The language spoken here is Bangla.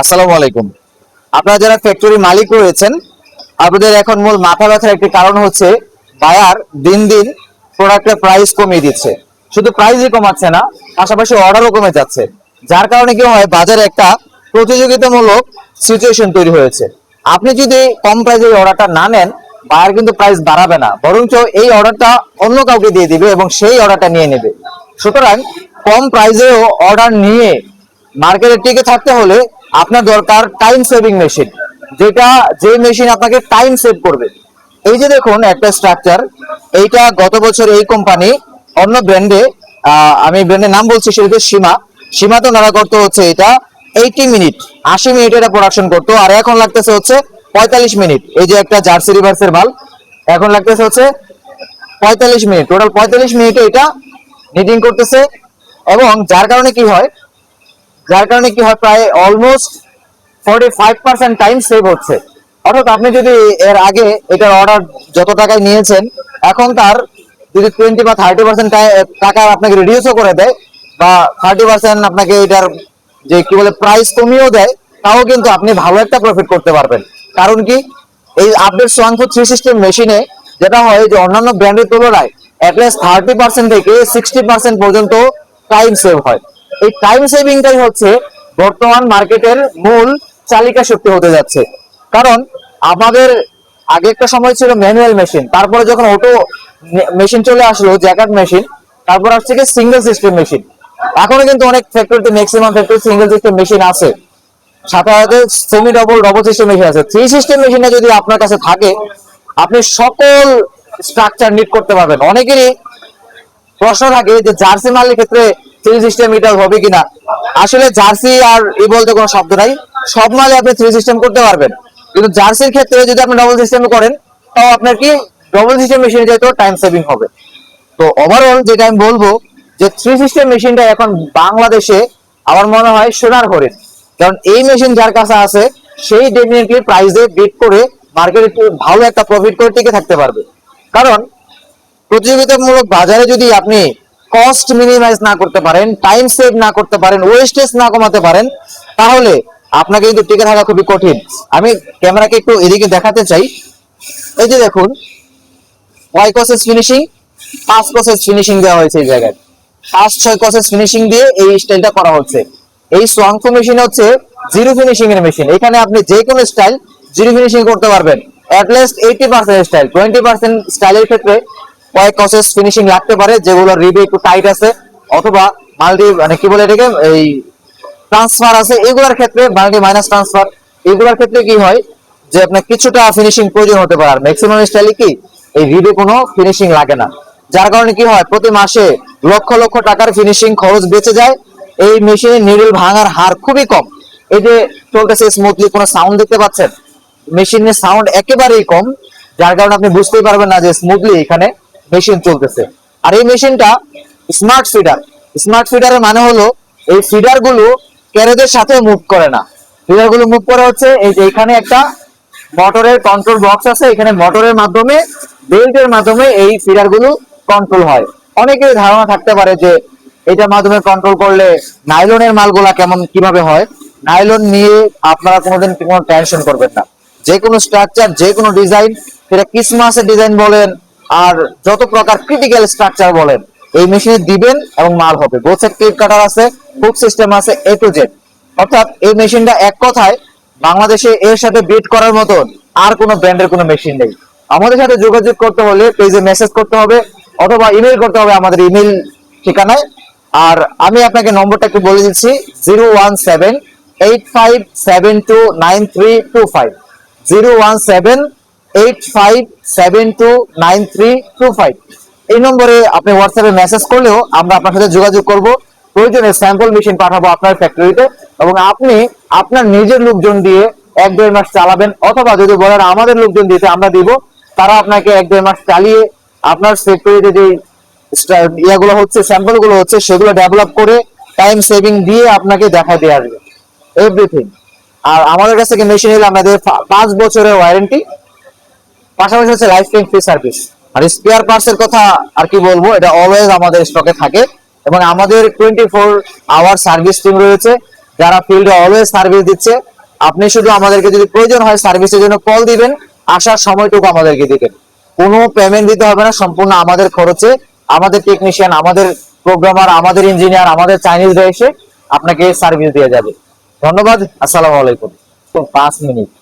আসসালামু আলাইকুম। আপনারা যারা ফ্যাক্টরি মালিক রয়েছেন, আপনাদের এখন মূল মাথা ব্যথার একটি কারণ হচ্ছে বায়ার দিন দিন প্রোডাক্টের প্রাইস কমিয়ে দিচ্ছে। শুধু প্রাইসই কমাচ্ছে না, পাশাপাশি অর্ডারও কমে যাচ্ছে। যার কারণে কি হয়, বাজারে একটা প্রতিযোগিতামূলক সিচুয়েশন তৈরি হয়েছে। আপনি যদি কম প্রাইসে অর্ডারটা না নেন বায়ার কিন্তু প্রাইস বাড়াবে না। বরঞ্চ এই অর্ডারটা অন্য কাউকে দিয়ে দিবে এবং সেই অর্ডারটা নিয়ে নেবে। সুতরাং কম প্রাইসেও অর্ডার নিয়ে মার্কেটে টিকে থাকতে হলে আপনার দরকার টাইম সেভিং মেশিন যেটা যে মেশিন আপনাকে টাইম সেভ করবে। এই যে দেখুন একটা স্ট্রাকচার এইটা গত বছর এই কোম্পানি অন্য ব্র্যান্ডে আমি ব্র্যান্ডের নাম বলছি, সেটা সীমা। সীমা তো নাড়া করতে হচ্ছে এটা এইটি মিনিট আশি মিনিট এটা প্রোডাকশন করতো, আর এখন লাগতেছে হচ্ছে পঁয়তাল্লিশ মিনিট এই যে একটা জার্সি রিভার্সের মাল, এখন লাগতেছে হচ্ছে পঁয়তাল্লিশ মিনিট টোটাল পঁয়তাল্লিশ মিনিটে এটা নিটিং করতেছে, এবং যার কারণে কি হয় যার কারণে কি হয়, প্রায় almost forty five percent time save হচ্ছে। অর্থাৎ আপনি যদি এর আগে এটার অর্ডার যত টাকায় নিয়েছেন, এখন তার যদি টোয়েন্টি বা থার্টি পার্সেন্ট টাকা আপনাকে রিডিউসও করে দেয়, বা থার্টি পার্সেন্ট আপনাকে এটার যে কি বলে প্রাইস কমিয়েও দেয়, তাও কিন্তু আপনি ভালো একটা প্রফিট করতে পারবেন। কারণ কি? এই আপডেট সোয়াংফু থ্রি সিস্টেম মেশিনে যেটা হয় যে অন্যান্য ব্র্যান্ডের তুলনায় অ্যাটলিস্ট থার্টি পার্সেন্ট থেকে সিক্সটি পার্সেন্ট পর্যন্ত টাইম সেভ হয়। এই টাইম সেভিংটাই হচ্ছে বর্তমান মার্কেটের মূল চালিকা শক্তি হতে যাচ্ছে। কারণ আমাদের আগে একটা সময় ছিল ম্যানুয়াল মেশিন তারপরে যখন অটো মেশিন চলে আসলো জ্যাকাট মেশিন তারপর আসছে কি সিঙ্গেল সিস্টেম মেশিন এখনও কিন্তু অনেক ফ্যাক্টরিতে maximum factory single system machine আছে। সাথে semi double double system machine আছে। থ্রি সিস্টেম মেশিনে যদি আপনার কাছে থাকে, আপনি সকল স্ট্রাকচার নিট করতে পারবেন। অনেকেরই প্রশ্ন থাকে যে জার্সি মালের ক্ষেত্রে থ্রি সিস্টেম এটা হবে কিনা? আসলে জার্সি আর ই বলতে কোনো শব্দ নাই। সব মালে আপনি থ্রি সিস্টেম করতে পারবেন। কিন্তু জার্সির ক্ষেত্রে যদি আপনি ডবল সিস্টেম করেন, তাও আপনার কি ডবল সিস্টেম মেশিনে যেহেতু টাইম সেভিং হবে। তো ওভারঅল যেটা আমি বলব, যে থ্রি সিস্টেম মেশিনটা এখন বাংলাদেশে আমার মনে হয় সোনার হরিণ কারণ এই মেশিন যার কাছে আছে, সেই ডেফিনেটলি প্রাইসে বিট করে মার্কেটে ভালো একটা প্রফিট করে টিকে থাকতে পারবে। কারণ প্রতিযোগিতামূলক বাজারে যদি আপনি কস্ট মিনিমাইজ না করতে পারেন টাইম সেভ না করতে পারেন ওয়েস্টেজ না কমাতে পারেন, তাহলে আপনাকে কিন্তু টিকে থাকা খুবই কঠিন। আমি ক্যামেরাকে একটু এদিকে দেখাতে চাই। এই যে দেখুন ওয়াই কসেস ফিনিশিং পাঁচ কসেস ফিনিশিং দেওয়া হয়েছে এই জায়গায়। পাঁচ, ছয় কসেস ফিনিশিং দিয়ে এই স্টাইলটা করা হচ্ছে। এই সোয়াংফু মেশিন হচ্ছে জিরো ফিনিশিং এর মেশিন এখানে আপনি যে কোনো স্টাইল জিরো ফিনিশিং করতে পারবেন। At least eighty percent style twenty percent স্টাইলের ক্ষেত্রে কয়েক কসেস ফিনিশিং লাগতে পারে যেগুলো রিবে একটু টাইট আছে, অথবা মাল্টি মানে কি বলে এটাকে, এই ট্রান্সফার আছে, এগুলোর ক্ষেত্রে মাল্টি মাইনাস ট্রান্সফার এগুলোর ক্ষেত্রে কি হয়, যে আপনার কিছুটা ফিনিশিং প্রয়োজন হতে পারে। আর ম্যাক্সিমাম স্টাইলে কি, এই রিবে কোনো ফিনিশিং লাগে না। যার কারণে কি হয়, প্রতি মাসে লক্ষ লক্ষ টাকার ফিনিশিং খরচ বেঁচে যায়। এই মেশিনে নিডল ভাঙার হার খুবই কম। এই যে চলতেছে স্মুথলি কোনো সাউন্ড দেখতে পাচ্ছেন? মেশিনের সাউন্ড একেবারেই কম, যার কারণে আপনি বুঝতেই পারবেন না যে স্মুথলি এখানে মেশিন চলতেছে। আর এই মেশিনটা স্মার্ট ফিডার স্মার্ট ফিডারের মানে হলো, এই ফিডারগুলো ক্যারেজের সাথে মুভ করে না। ফিডারগুলো মুভ করে হচ্ছে, এই যে এখানে একটা মোটরের কন্ট্রোল বক্স আছে, এখানে মোটরের মাধ্যমে বেল্টের মাধ্যমে এই ফিডারগুলো কন্ট্রোল হয়। অনেকের ধারণা থাকতে পারে যে এটার মাধ্যমে কন্ট্রোল করলে নাইলনের মালগুলা কেমন, কীভাবে হয়? নাইলন নিয়ে আপনারা কোনোদিন কোনো টেনশন করবেন না। যে কোনো স্ট্রাকচার যে কোনো ডিজাইন সেটা ক্রিসমাসের ডিজাইন বলেন আর যত প্রকার ক্রিটিক্যাল স্ট্রাকচার বলেন, এই মেশিনে দিবেন এবং মাল হবে। বোথের ক্লিপ কাটার আছে হুক সিস্টেম আছে এ টু জেড অর্থাৎ এই মেশিনটা এক কথায় বাংলাদেশে এর সাথে বিট করার মতন আর কোনো ব্র্যান্ডের কোনো মেশিন নেই। আমাদের সাথে যোগাযোগ করতে হলে পেজে মেসেজ করতে হবে অথবা ইমেল করতে হবে আমাদের ইমেল ঠিকানায়। আর আমি আপনাকে নম্বরটা একটু বলে দিচ্ছি zero one seven eight five seven two nine three two five zero one seven eight five seven two nine three two five এই নম্বরে আপনি হোয়াটসঅ্যাপে মেসেজ করলেও আমরা আপনার সাথে যোগাযোগ করব। প্রয়োজনে স্যাম্পল মেশিন পাঠাবো আপনার ফ্যাক্টরিতে এবং আপনি আপনার নিজের লোকজন দিয়ে এক দেড় মাস চালাবেন অথবা যদি বলেন আমাদের লোকজন দিতে আমরা দিব, তারা আপনাকে এক দেড় মাস চালিয়ে আপনার ফ্যাক্টরিতে যে ইয়াগুলো হচ্ছে স্যাম্পলগুলো হচ্ছে, সেগুলো ডেভেলপ করে টাইম সেভিং দিয়ে আপনাকে দেখা দিয়ে আসবে। এভরিথিং আর আমাদের কাছ মেশিন নিলে আমাদের পাঁচ বছরের ওয়ারেন্টি পাশাপাশি হচ্ছে লাইফ টাইম ফ্রি সার্ভিস আর স্পেয়ার পার্টস এর কথা আর কি বলব, এটা অলওয়েজ আমাদের স্টকে থাকে। এবং আমাদের twenty four hour service team রয়েছে, যারা ফিল্ডে অলওয়েজ সার্ভিস দিচ্ছে। আপনি শুধু আমাদেরকে যদি প্রয়োজন হয় সার্ভিসের জন্য কল দিবেন, আসার সময়টুকু আমাদেরকে দিবেন। কোনো পেমেন্ট দিতে হবে না, সম্পূর্ণ আমাদের খরচে। আমাদের টেকনিশিয়ান আমাদের প্রোগ্রামার আমাদের ইঞ্জিনিয়ার আমাদের চাইনিজরা এসে আপনাকে সার্ভিস দিয়ে যাবে। ধন্যবাদ, আসসালামু আলাইকুম। পাঁচ মিনিট।